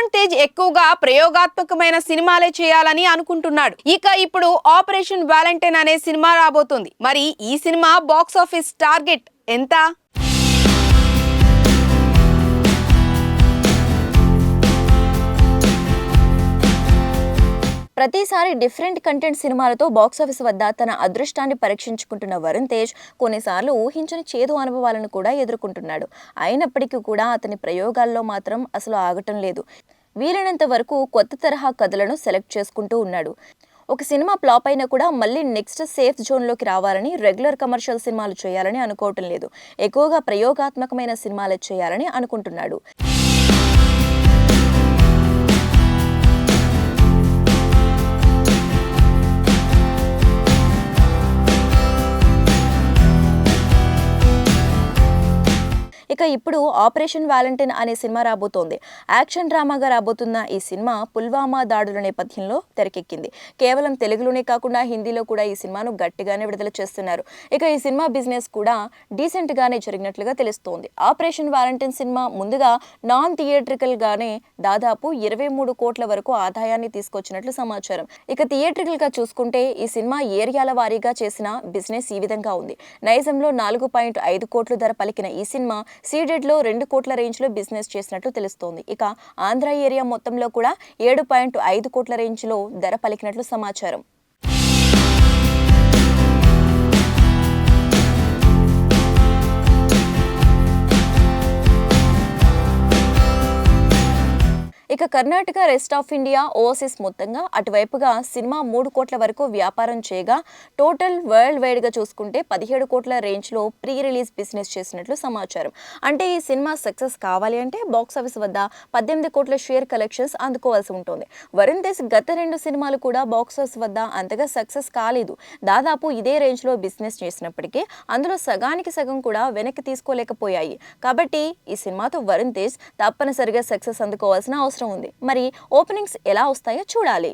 తేజ్ ఎక్కువగా ప్రయోగాత్మకమైన సినిమాలే చేయాలని అనుకుంటున్నాడు. ఇక ఇప్పుడు ఆపరేషన్ వ్యాలంటైన్ అనే సినిమా రాబోతుంది. మరి ఈ సినిమా బాక్స్ ఆఫీస్ టార్గెట్ ఎంత? ప్రతిసారి డిఫరెంట్ కంటెంట్ సినిమాలతో బాక్సాఫీస్ వద్ద తన అదృష్టాన్ని పరీక్షించుకుంటున్న వరుణ్ తేజ్ కొన్నిసార్లు ఊహించని చేదు అనుభవాలను కూడా ఎదుర్కొంటున్నాడు. అయినప్పటికీ కూడా అతని ప్రయోగాల్లో మాత్రం అసలు ఆగటం లేదు. వీలైనంత వరకు కొత్త తరహా కథలను సెలెక్ట్ చేసుకుంటూ ఉన్నాడు. ఒక సినిమా ఫ్లాప్ అయినా కూడా మళ్ళీ నెక్స్ట్ సేఫ్ జోన్లోకి రావాలని రెగ్యులర్ కమర్షియల్ సినిమాలు చేయాలని అనుకోవటం లేదు. ఎక్కువగా ప్రయోగాత్మకమైన సినిమాలు చేయాలని అనుకుంటున్నాడు. ఇక ఇప్పుడు ఆపరేషన్ వ్యాలంటైన్ అనే సినిమా రాబోతోంది. యాక్షన్ డ్రామాగా రాబోతున్న ఈ సినిమా పుల్వామా దాడుల నేపథ్యంలో తెరకెక్కింది. కేవలం తెలుగులోనే కాకుండా హిందీలో కూడా ఈ సినిమాను గట్టిగానే విడుదల చేస్తున్నారు. ఇక ఈ సినిమా బిజినెస్ కూడా డీసెంట్గానే జరిగినట్లుగా తెలుస్తోంది. ఆపరేషన్ వ్యాలంటైన్ సినిమా ముందుగా నాన్ థియేట్రికల్గానే దాదాపు ఇరవై మూడు కోట్ల వరకు ఆదాయాన్ని తీసుకొచ్చినట్లు సమాచారం. ఇక థియేట్రికల్గా చూసుకుంటే ఈ సినిమా ఏరియాల వారీగా చేసిన బిజినెస్ ఈ విధంగా ఉంది. నైజంలో నాలుగు పాయింట్ ఐదు కోట్లు ధర పలికిన ఈ సినిమా సీడెడ్లో రెండు కోట్ల రేంజ్లో బిజినెస్ చేసినట్లు తెలుస్తోంది. ఇక ఆంధ్ర ఏరియా మొత్తంలో కూడా ఏడు పాయింట్ ఐదు కోట్ల రేంజ్లో ధర పలికినట్లు సమాచారం. ఇక Karnataka rest of India overseas మొత్తంగా అటువైపుగా సినిమా మూడు కోట్ల వరకు వ్యాపారం చేయగా టోటల్ వరల్డ్ వైడ్గా చూసుకుంటే పదిహేడు కోట్ల రేంజ్లో ప్రీ రిలీజ్ బిజినెస్ చేసినట్లు సమాచారం. అంటే ఈ సినిమా సక్సెస్ కావాలి అంటే బాక్స్ ఆఫీస్ వద్ద పద్దెనిమిది కోట్ల షేర్ కలెక్షన్స్ అందుకోవాల్సి ఉంటుంది. వరుణ్ దేశ్ గత రెండు సినిమాలు కూడా బాక్స్ ఆఫీస్ వద్ద అంతగా సక్సెస్ కాలేదు. దాదాపు ఇదే రేంజ్లో బిజినెస్ చేసినప్పటికీ అందులో సగానికి సగం కూడా వెనక్కి తీసుకోలేకపోయాయి. కాబట్టి ఈ సినిమాతో వరుణ్ తేజ్ తప్పనిసరిగా సక్సెస్ అందుకోవాల్సిన అవసరం ఉంది. మరి ఓపెనింగ్స్ ఎలా వస్తాయో చూడాలి.